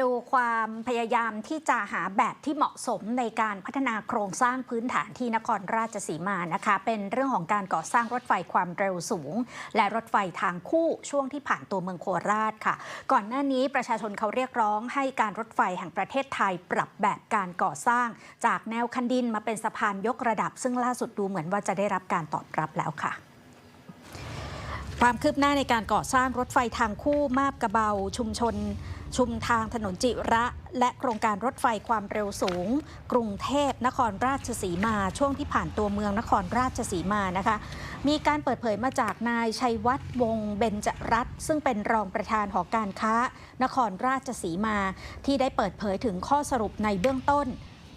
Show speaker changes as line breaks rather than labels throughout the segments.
ดูความพยายามที่จะหาแบบที่เหมาะสมในการพัฒนาโครงสร้างพื้นฐานที่นครราชสีมานะคะ เป็นเรื่องของการก่อสร้างรถไฟความเร็วสูง และรถไฟทางคู่ช่วงที่ผ่านตัวเมืองโคราชค่ะ ก่อนหน้านี้ประชาชนเขาเรียกร้องให้การรถไฟแห่งประเทศไทยปรับแบบการก่อสร้าง จากแนวคันดินมาเป็นสะพานยกระดับ ซึ่งล่าสุดดูเหมือนว่าจะได้รับการตอบรับแล้วค่ะความคืบหน้าในการก่อสร้างรถไฟทางคู่มาบกระเบาชุมชน ชุมทางถนนจิระ และโครงการรถไฟความเร็วสูง กรุงเทพนครราชสีมา ช่วงที่ผ่านตัวเมืองนครราชสีมานะคะ มีการเปิดเผยมาจากนายชัยวัฒน์วงเบญจรัตน์ซึ่งเป็นรองประธานหอการค้า นครราชสีมา ที่ได้เปิดเผยถึงข้อสรุปในเบื้องต้น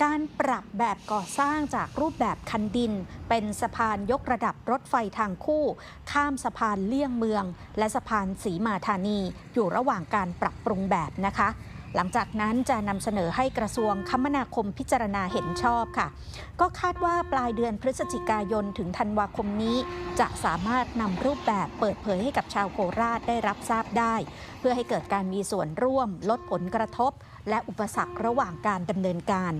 การปรับแบบก่อสร้างจากรูปแบบคันดิน เป็นสะพานยกระดับรถไฟทางคู่ ข้ามสะพานเลี่ยงเมือง และสะพานสีมาธานี อยู่ระหว่างการปรับปรุงแบบนะคะ หลังจากนั้นจะนำเสนอให้กระทรวงคมนาคมพิจารณาเห็นชอบค่ะ ก็คาดว่าปลายเดือนพฤศจิกายนถึงธันวาคมนี้ จะสามารถนำรูปแบบเปิดเผยให้กับชาวโคราชได้รับทราบได้ เพื่อให้เกิดการมีส่วนร่วมลดผลกระทบ และอุปสรรคระหว่างการดำเนินการ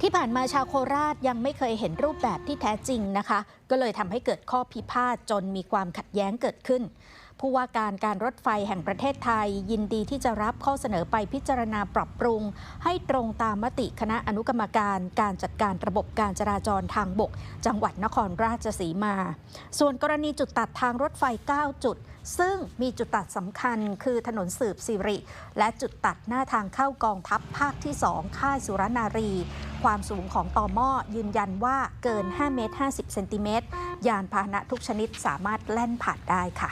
ที่ผ่านมาชาวโคราชยังไม่เคยเห็นรูปแบบที่แท้จริงนะคะ ก็เลยทำให้เกิดข้อพิพาทจนมีความขัดแย้งเกิดขึ้นผู้ว่าการการรถไฟแห่งประเทศไทย ยินดีที่จะรับข้อเสนอไปพิจารณาปรับปรุง ให้ตรงตามมติคณะอนุกรรมการการจัดการระบบการจราจรทางบก จังหวัดนครราชสีมา ส่วนกรณีจุดตัดทางรถไฟ 9 จุด ซึ่งมีจุดตัดสำคัญคือถนนสืบสิริ และจุดตัดหน้าทางเข้ากองทัพภาคที่ 2 ค่ายสุรนารี ความสูงของต่อหม้อยืนยันว่าเกิน5เมตร50เซนติเมตรยานพาหนะทุกชนิดสามารถแล่นผ่านได้ค่ะ